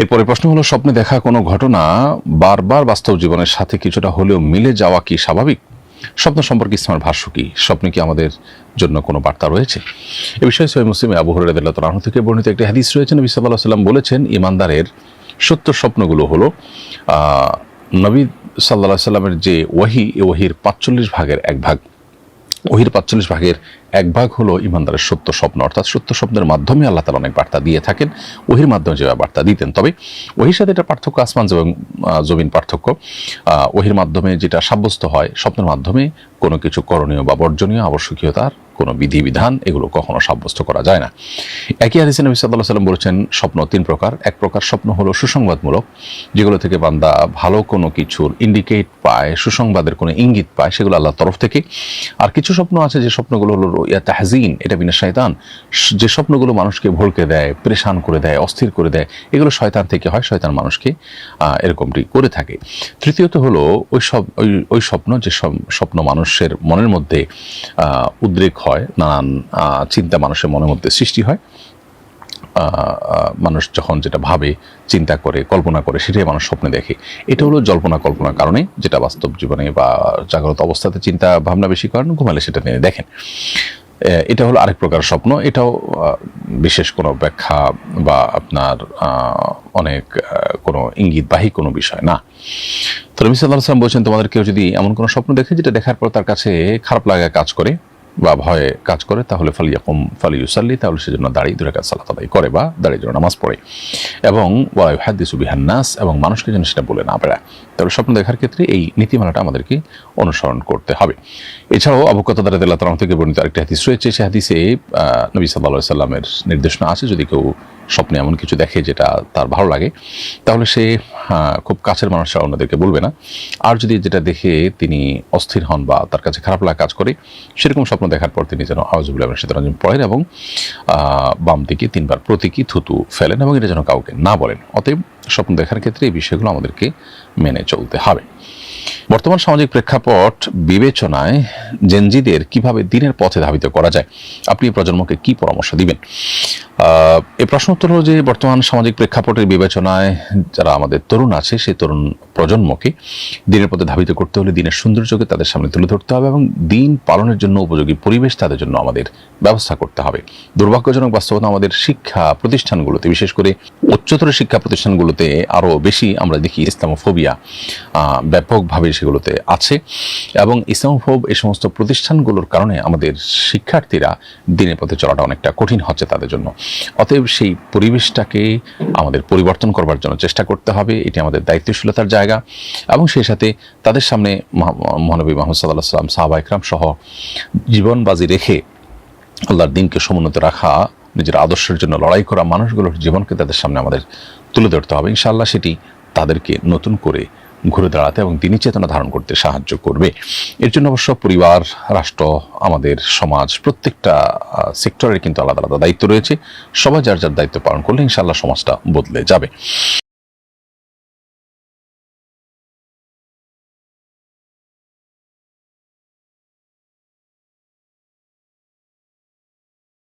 এরপরে প্রশ্ন হলো, স্বপ্নে দেখা কোনো ঘটনা বারবার বাস্তব জীবনের সাথে কিছুটা হলেও মিলে যাওয়া কি স্বাভাবিক? স্বপ্ন সম্পর্কে ইসলামের ভাষ্য কি? স্বপ্নে কি আমাদের জন্য কোনো বার্তা রয়েছে? এ বিষয়ে সৈয় মুসলিমে আবু হরাইদুল্লাহ তালাহ থেকে বর্ণিত একটি হাদিস রয়েছে। নবী সাল্লাহ সাল্লাম বলেছেন, ইমানদারের সত্য স্বপ্নগুলো হলো নবী সাল্লাহ সাল্লামের যে ওয়াহি, এ ওহির পাঁচচল্লিশ ভাগের এক ভাগ। ওহির পাঁচচল্লিশ ভাগের এক ভাগ হলো ইমানদারের সত্য স্বপ্ন, অর্থাৎ সত্য স্বপ্নের মাধ্যমে আল্লাহ তালা অনেক বার্তা দিয়ে থাকেন, ওহির মাধ্যমে যেভাবে বার্তা দিতেন। তবে ওহির সাথে এটা পার্থক্য আসমান এবং জমিন পার্থক্য। ওহির মাধ্যমে যেটা সাব্যস্ত হয়, স্বপ্নের মাধ্যমে কোনো কিছু করণীয় বা বর্জনীয় আবশ্যকীয়তার কোনো বিধিবিধান এগুলো কখনো সাব্যস্ত করা যায় না। একই হাদিসে নবী সাল্লাহ সাল্লাম বলেছেন, স্বপ্ন তিন প্রকার। এক প্রকার স্বপ্ন হলো সুসংবাদমূলক, যেগুলো থেকে বান্দা ভালো কোনো কিছুর ইন্ডিকেট পায়, সুসংবাদের কোনো ইঙ্গিত পায়, সেগুলো আল্লাহর তরফ থেকে। আর কিছু স্বপ্ন আছে যে স্বপ্নগুলো হলো ইয়া তাহজিন, এটা বিনা শয়তান। যে স্বপ্নগুলো মানুষকে ভড়কে দেয়, পরেশান করে দেয়, অস্থির করে দেয়, এগুলো শয়তান থেকে হয়, শয়তান মানুষকে এরকমটি করে থাকে। তৃতীয়ত হলো, ওই সব, ওই ওই স্বপ্ন, যে সব- স্বপ্ন মানুষের মনের মধ্যে উদ্রেক হয়, নানান চিন্তা মানুষের মনের মধ্যে সৃষ্টি হয়। মানুষ যখন যেটা ভাবে, চিন্তা করে, কল্পনা করে, সেটাই মানুষ স্বপ্নে দেখে। এটা হলো জল্পনা কল্পনার কারণে, যেটা বাস্তব জীবনে বা জাগ্রত অবস্থাতে চিন্তা ভাবনা বেশি করেন, ঘুমালে সেটা নিয়ে দেখেন। এটা হলো আরেক প্রকার স্বপ্ন। এটাও বিশেষ কোনো ব্যাখ্যা বা আপনার অনেক কোনো ইঙ্গিতবাহী কোনো বিষয় না। তো রবি সাল্লাহ আসলাম বলছেন, তোমাদের কেউ যদি এমন কোনো স্বপ্ন দেখে যেটা দেখার পর তার কাছে খারাপ লাগা কাজ করে বা ভয়ে কাজ করে, তাহলে ফালিয়াকুম ফালি ইউসাল্লি, তাহলে সেজন্য দাঁড়িয়ে দূরে কাজ সালাত আদায় করে বা দাঁড়িয়ে জন্য নামাজ পড়ে। এবং ওয়াই হাদিসু বিহান্নাস এবং মানুষকে যেন সেটা বলে না বেড়ায়। তাহলে স্বপ্ন দেখার ক্ষেত্রে এই নীতিমালাটা আমাদেরকে অনুসরণ করতে হবে। এছাড়াও আবুকত দারাদিল্লাহ তালাম থেকে বর্ণিত আরেকটি হাদিস রয়েছে, সে হাদিসে নবী সাল্লাহ সাল্লামের নির্দেশনা আছে, যদি কেউ স্বপ্নে এমন কিছু দেখে যেটা তার ভালো লাগে, তাহলে সে খুব কাছের মানুষরা অন্যদেরকে বলবে না। আর যদি যেটা দেখে তিনি অস্থির হন বা তার কাছে খারাপ লাগা কাজ করে, সেরকম স্বপ্ন দেখার পর তিনি যেন আওয়াজুবুল্লাহ সেতরঞ্জন পড়েন এবং বাম দিকে তিনবার প্রতীকী থুতু ফেলেন এবং এটা যেন কাউকে না বলেন। অতএব স্বপ্ন দেখার ক্ষেত্রে এই বিষয়গুলো আমাদেরকে মেনে চলতে হবে। বর্তমান সামাজিক প্রেক্ষাপট বিবেচনায় জেনজিদের কীভাবে দিনের পথে ধাবিত করা যায়, আপনি প্রজন্মকে কি পরামর্শ দিবেন? এই প্রশ্ন উত্তর হলো যে বর্তমান সামাজিক প্রেক্ষাপটের বিবেচনায় যারা আমাদের তরুণ আছে সেই তরুণ প্রজন্মকে দিনের পথে ধাবিত করতে হলে দিনের সৌন্দর্যকে তাদের সামনে তুলে ধরতে হবে এবং দিন পালনের জন্য উপযোগী পরিবেশ তাদের জন্য আমাদের ব্যবস্থা করতে হবে। দুর্ভাগ্যজনক বাস্তবতা আমাদের শিক্ষা প্রতিষ্ঠানগুলোতে, বিশেষ করে উচ্চতর শিক্ষা প্রতিষ্ঠানগুলোতে আরও বেশি আমরা দেখি ইসলামোফোবিয়া ব্যাপকভাবে সেগুলোতে আছে এবং ইসলামোফোব এই সমস্ত প্রতিষ্ঠানগুলোর কারণে আমাদের শিক্ষার্থীরা দিনের পথে চলাটা অনেকটা কঠিন হচ্ছে তাদের জন্য। অতএব সেই পরিবেশটাকে আমাদের পরিবর্তন করবার জন্য চেষ্টা করতে হবে, এটি আমাদের দায়িত্বশীলতার জায়গা। এবং সেই সাথে তাদের সামনে মহা- মহানবী মোহাম্মদ সাল্লাহ সাল্লাম সাহাবা ইকরাম সহ জীবন বাজি রেখে আল্লাহর দিনকে সমুন্নত রাখা, নিজের আদর্শের জন্য লড়াই করা মানুষগুলোর জীবনকে তাদের সামনে আমাদের তুলে ধরতে হবে। ইনশাআল্লাহ সেটি তাদেরকে নতুন করে ঘুরে দাঁড়াতে এবং দিনী চেতনা ধারণ করতে সাহায্য করবে। এর জন্য অবশ্য পরিবার, রাষ্ট্র, আমাদের সমাজ প্রত্যেকটা সেক্টরের কিন্তু আলাদা আলাদা দায়িত্ব রয়েছে। সবাই যার যার দায়িত্ব পালন করলে ইনশাআল্লাহ সমাজটা বদলে যাবে।